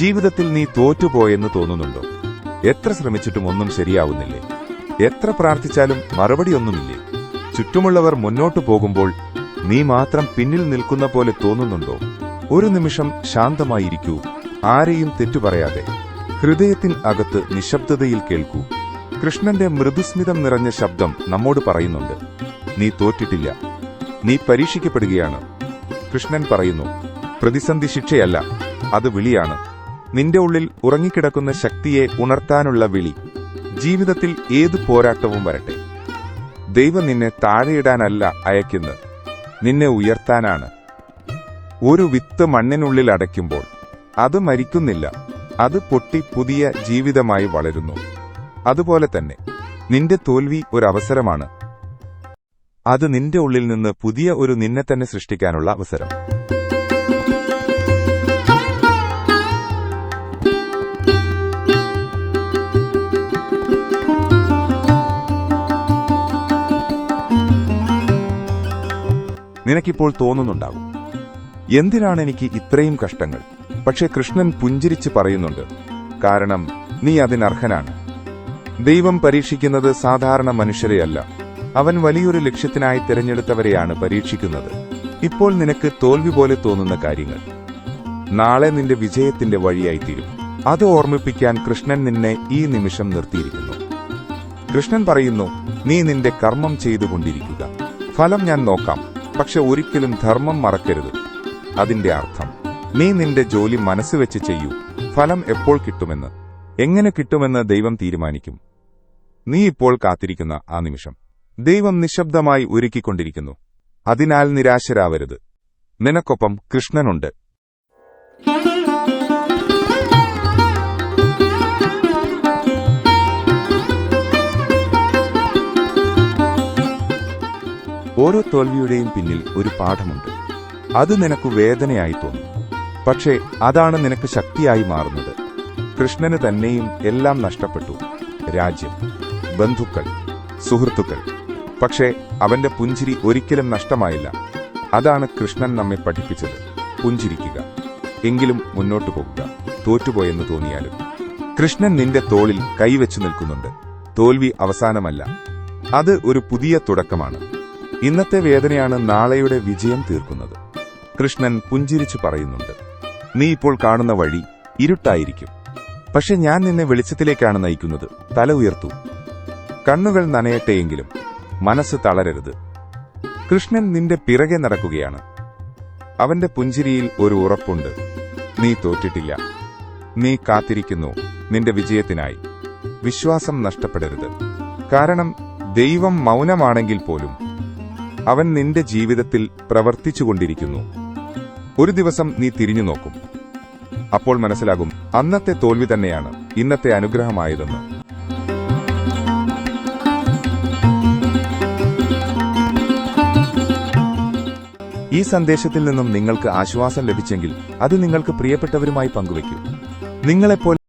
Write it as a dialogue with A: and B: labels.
A: ജീവിതത്തിൽ നീ തോറ്റുപോയെന്ന് തോന്നുന്നുണ്ടോ? എത്ര ശ്രമിച്ചിട്ടും ഒന്നും ശരിയാവുന്നില്ലേ? എത്ര പ്രാർത്ഥിച്ചാലും മറുപടിയൊന്നുമില്ലേ? ചുറ്റുമുള്ളവർ മുന്നോട്ടു പോകുമ്പോൾ നീ മാത്രം പിന്നിൽ നിൽക്കുന്ന പോലെ തോന്നുന്നുണ്ടോ? ഒരു നിമിഷം ശാന്തമായിരിക്കൂ. ആരെയും തെറ്റുപറയാതെ. ഹൃദയത്തിൻ അകത്ത് നിശബ്ദതയിൽ കേൾക്കൂ. കൃഷ്ണന്റെ മൃദുസ്മിതം നിറഞ്ഞ ശബ്ദം നമ്മോട് പറയുന്നുണ്ട്. നീ തോറ്റിട്ടില്ല. നീ പരീക്ഷിക്കപ്പെടുകയാണ്. കൃഷ്ണൻ പറയുന്നു പ്രതിസന്ധി ശിക്ഷയല്ല അത് വിളിയാണ്. നിന്റെ ഉള്ളിൽ ഉറങ്ങിക്കിടക്കുന്ന ശക്തിയെ ഉണർത്താനുള്ള വിളി. ജീവിതത്തിൽ ഏതു പോരാട്ടവും വരട്ടെ. ദൈവം നിന്നെ താഴെയിടാനല്ല അയക്കുന്നത്. നിന്നെ ഉയർത്താനാണ്. ഒരു വിത്ത് മണ്ണിനുള്ളിൽ അടയ്ക്കുമ്പോൾ അത് മരിക്കുന്നില്ല. അത് പൊട്ടി പുതിയ ജീവിതമായി വളരുന്നു. അതുപോലെ തന്നെ നിന്റെ തോൽവി ഒരു അവസരമാണ്. അത് നിന്റെ ഉള്ളിൽ നിന്ന് പുതിയ ഒരു നിന്നെ തന്നെ സൃഷ്ടിക്കാനുള്ള അവസരം. നിനക്കിപ്പോൾ തോന്നുന്നുണ്ടാകും. എന്തിനാണ് എനിക്ക് ഇത്രയും കഷ്ടങ്ങൾ? പക്ഷേ കൃഷ്ണൻ പുഞ്ചിരിച്ച് പറയുന്നുണ്ട് കാരണം നീ അതിനർഹനാണ്. ദൈവം പരീക്ഷിക്കുന്നത് സാധാരണ മനുഷ്യരെയല്ല അവൻ വലിയൊരു ലക്ഷ്യത്തിനായി തിരഞ്ഞെടുത്തവരെയാണ് പരീക്ഷിക്കുന്നത്. ഇപ്പോൾ നിനക്ക് തോൽവി പോലെ തോന്നുന്ന കാര്യങ്ങൾ. നാളെ നിന്റെ വിജയത്തിന്റെ വഴിയായിത്തീരും. അത് ഓർമ്മിപ്പിക്കാൻ കൃഷ്ണൻ നിന്നെ ഈ നിമിഷം നിർത്തിയിരിക്കുന്നു. കൃഷ്ണൻ പറയുന്നു നീ നിന്റെ കർമ്മം ചെയ്തുകൊണ്ടിരിക്കുക. ഫലം ഞാൻ നോക്കാം. പക്ഷെ ഒരിക്കലും ധർമ്മം മറക്കരുത്. അതിന്റെ അർത്ഥം നീ നിന്റെ ജോലി മനസ്സ് വെച്ച് ചെയ്യൂ. ഫലം എപ്പോൾ കിട്ടുമെന്ന്. എങ്ങനെ കിട്ടുമെന്ന് ദൈവം തീരുമാനിക്കും. നീ ഇപ്പോൾ കാത്തിരിക്കുന്ന ആ നിമിഷം. ദൈവം നിശബ്ദമായി ഒരുക്കിക്കൊണ്ടിരിക്കുന്നു. അതിനാൽ നിരാശരാവരുത്. നിനക്കൊപ്പം കൃഷ്ണനുണ്ട്. ഓരോ തോൽവിയുടെയും പിന്നിൽ ഒരു പാഠമുണ്ട്. അത് നിനക്ക് വേദനയായി തോന്നും. പക്ഷേ അതാണ് നിനക്ക് ശക്തിയായി മാറുന്നത്. കൃഷ്ണന് തന്നെയും എല്ലാം നഷ്ടപ്പെട്ടു. രാജ്യം ബന്ധുക്കൾ സുഹൃത്തുക്കൾ. പക്ഷേ അവന്റെ പുഞ്ചിരി ഒരിക്കലും നഷ്ടമായില്ല. അതാണ് കൃഷ്ണൻ നമ്മെ പഠിപ്പിച്ചത്. പുഞ്ചിരിക്കുക. എങ്കിലും മുന്നോട്ടു പോകുക. തോറ്റുപോയെന്ന് തോന്നിയാലും. കൃഷ്ണൻ നിന്റെ തോളിൽ കൈവച്ചു നിൽക്കുന്നുണ്ട്. തോൽവി അവസാനമല്ല. അത് ഒരു പുതിയ തുടക്കമാണ്. ഇന്നത്തെ വേദനയാണ് നാളെയുടെ വിജയം തീർക്കുന്നത്. കൃഷ്ണൻ പുഞ്ചിരിച്ചു പറയുന്നുണ്ട്. നീ ഇപ്പോൾ കാണുന്ന വഴി ഇരുട്ടായിരിക്കും. പക്ഷെ ഞാൻ നിന്നെ വെളിച്ചത്തിലേക്കാണ് നയിക്കുന്നത്. തല ഉയർത്തു. കണ്ണുകൾ നനയട്ടെയെങ്കിലും മനസ്സ് തളരരുത്. കൃഷ്ണൻ നിന്റെ പിറകെ നടക്കുകയാണ്. അവന്റെ പുഞ്ചിരിയിൽ ഒരു ഉറപ്പുണ്ട്. നീ തോറ്റിട്ടില്ല. നീ കാത്തിരിക്കുന്നു നിന്റെ വിജയത്തിനായി. വിശ്വാസം നഷ്ടപ്പെടരുത്. കാരണം ദൈവം മൗനമാണെങ്കിൽ പോലും അവൻ നിന്റെ ജീവിതത്തിൽ പ്രവർത്തിച്ചുകൊണ്ടിരിക്കുന്നു. ഒരു ദിവസം നീ തിരിഞ്ഞു നോക്കും. അപ്പോൾ മനസ്സിലാകും അന്നത്തെ തോൽവി തന്നെയാണ് ഇന്നത്തെ അനുഗ്രഹമായതെന്ന്. ഈ സന്ദേശത്തിൽ നിന്നും നിങ്ങൾക്ക് ആശ്വാസം ലഭിച്ചെങ്കിൽ അത് നിങ്ങൾക്ക് പ്രിയപ്പെട്ടവരുമായി പങ്കുവയ്ക്കൂ. നിങ്ങളെപ്പോലെ